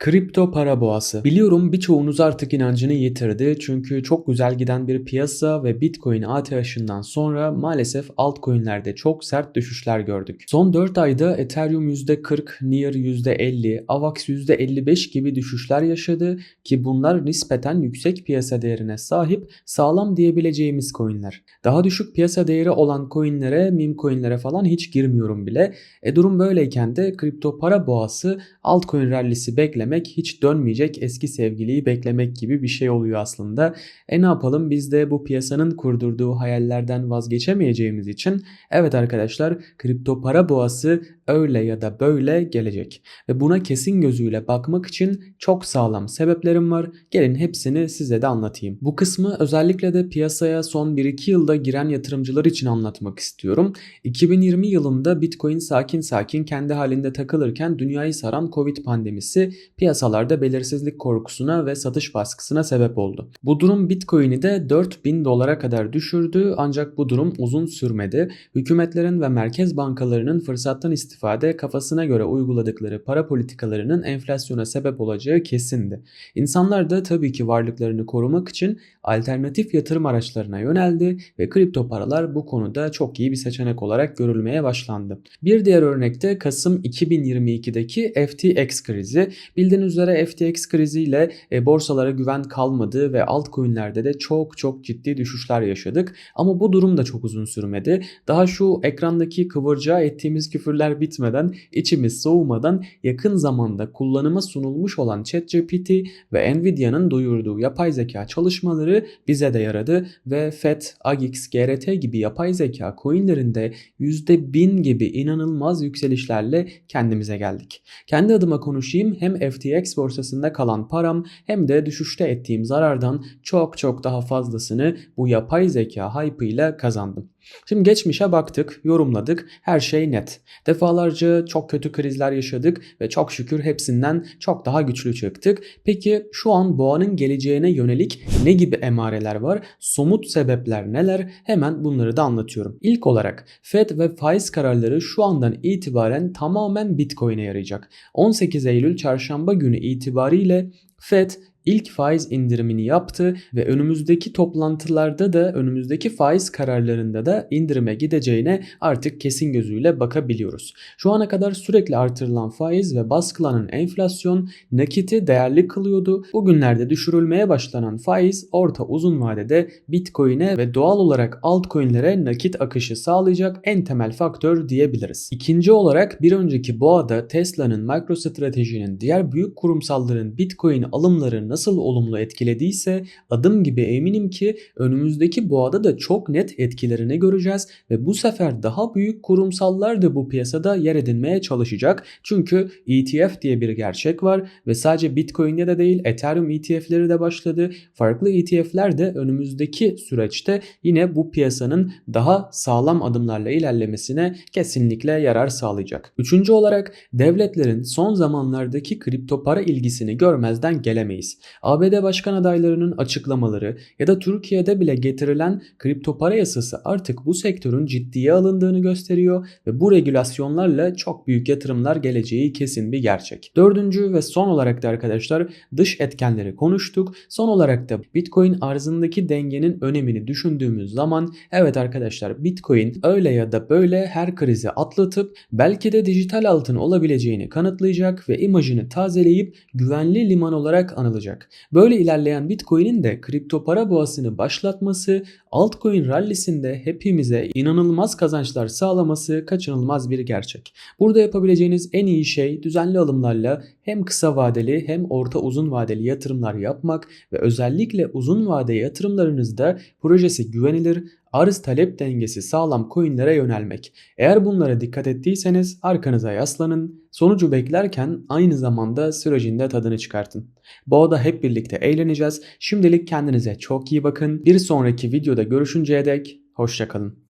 Kripto para boğası. Biliyorum birçoğunuz artık inancını yitirdi çünkü çok güzel giden bir piyasa ve Bitcoin ATH'ından sonra maalesef altcoin'lerde çok sert düşüşler gördük. Son 4 ayda Ethereum %40, Near %50, AVAX %55 gibi düşüşler yaşadı ki bunlar nispeten yüksek piyasa değerine sahip sağlam diyebileceğimiz coin'ler. Daha düşük piyasa değeri olan coin'lere, meme coin'lere falan hiç girmiyorum bile. E durum böyleyken de kripto para boğası altcoin rallisi beklemek hiç dönmeyecek eski sevgiliyi beklemek gibi bir şey oluyor aslında. E ne yapalım biz de bu piyasanın kurdurduğu hayallerden vazgeçemeyeceğimiz için evet arkadaşlar kripto para boğası öyle ya da böyle gelecek. Ve buna kesin gözüyle bakmak için çok sağlam sebeplerim var. Gelin hepsini size de anlatayım. Bu kısmı özellikle de piyasaya son 1-2 yılda giren yatırımcılar için anlatmak istiyorum. 2020 yılında Bitcoin sakin sakin kendi halinde takılırken dünyayı saran Covid pandemisi piyasalarda belirsizlik korkusuna ve satış baskısına sebep oldu. Bu durum Bitcoin'i de 4000 dolara kadar düşürdü ancak bu durum uzun sürmedi. Hükümetlerin ve merkez bankalarının fırsattan istifade kafasına göre uyguladıkları para politikalarının enflasyona sebep olacağı kesindi. İnsanlar da tabii ki varlıklarını korumak için alternatif yatırım araçlarına yöneldi ve kripto paralar bu konuda çok iyi bir seçenek olarak görülmeye başlandı. Bir diğer örnekte Kasım 2022'deki FTX krizi. Bildiğiniz üzere FTX kriziyle e, borsalara güven kalmadı ve altcoin'lerde de çok çok ciddi düşüşler yaşadık. Ama bu durum da çok uzun sürmedi. Daha şu ekrandaki kıvırcığa ettiğimiz küfürler bitmeden, içimiz soğumadan yakın zamanda kullanıma sunulmuş olan ChatGPT ve Nvidia'nın duyurduğu yapay zeka çalışmaları bize de yaradı ve FED, AGX, GRT gibi yapay zeka coinlerinde %1000 gibi inanılmaz yükselişlerle kendimize geldik. Kendi adıma konuşayım hem FTX borsasında kalan param hem de düşüşte ettiğim zarardan çok çok daha fazlasını bu yapay zeka hype ile kazandım. Şimdi geçmişe baktık, yorumladık, her şey net. Defalarca çok kötü krizler yaşadık ve çok şükür hepsinden çok daha güçlü çıktık. Peki şu an boğanın geleceğine yönelik ne gibi emareler var? Somut sebepler neler? Hemen bunları da anlatıyorum. İlk olarak Fed ve faiz kararları şu andan itibaren tamamen Bitcoin'e yarayacak. 18 Eylül çarşamba günü itibariyle Fed ilk faiz indirimini yaptı ve önümüzdeki toplantılarda da önümüzdeki faiz kararlarında da indirime gideceğine artık kesin gözüyle bakabiliyoruz. Şu ana kadar sürekli artırılan faiz ve baskılanan enflasyon nakiti değerli kılıyordu. Bugünlerde düşürülmeye başlanan faiz orta uzun vadede Bitcoin'e ve doğal olarak altcoin'lere nakit akışı sağlayacak en temel faktör diyebiliriz. İkinci olarak bir önceki boğada Tesla'nın MicroStrategy'nin diğer büyük kurumsalların Bitcoin alımlarını nasıl olumlu etkilediyse adım gibi eminim ki önümüzdeki boğada da çok net etkilerini göreceğiz ve bu sefer daha büyük kurumsallar da bu piyasada yer edinmeye çalışacak. Çünkü ETF diye bir gerçek var ve sadece Bitcoin'de de değil Ethereum ETF'leri de başladı. Farklı ETF'ler de önümüzdeki süreçte yine bu piyasanın daha sağlam adımlarla ilerlemesine kesinlikle yarar sağlayacak. Üçüncü olarak devletlerin son zamanlardaki kripto para ilgisini görmezden gelemeyiz. ABD başkan adaylarının açıklamaları ya da Türkiye'de bile getirilen kripto para yasası artık bu sektörün ciddiye alındığını gösteriyor ve bu regülasyonlarla çok büyük yatırımlar geleceği kesin bir gerçek. Dördüncü ve son olarak da arkadaşlar dış etkenleri konuştuk. Son olarak da Bitcoin arzındaki dengenin önemini düşündüğümüz zaman evet arkadaşlar Bitcoin öyle ya da böyle her krizi atlatıp belki de dijital altın olabileceğini kanıtlayacak ve imajını tazeleyip güvenli liman olarak anılacak. Böyle ilerleyen Bitcoin'in de kripto para boğasını başlatması, altcoin rallisinde hepimize inanılmaz kazançlar sağlaması kaçınılmaz bir gerçek. Burada yapabileceğiniz en iyi şey düzenli alımlarla hem kısa vadeli hem orta uzun vadeli yatırımlar yapmak ve özellikle uzun vade yatırımlarınızda projesi güvenilir, arz talep dengesi sağlam coinlere yönelmek. Eğer bunlara dikkat ettiyseniz arkanıza yaslanın, sonucu beklerken aynı zamanda sürecinde tadını çıkartın. Boğada hep birlikte eğleneceğiz. Şimdilik kendinize çok iyi bakın. Bir sonraki videoda görüşünceye dek hoşçakalın.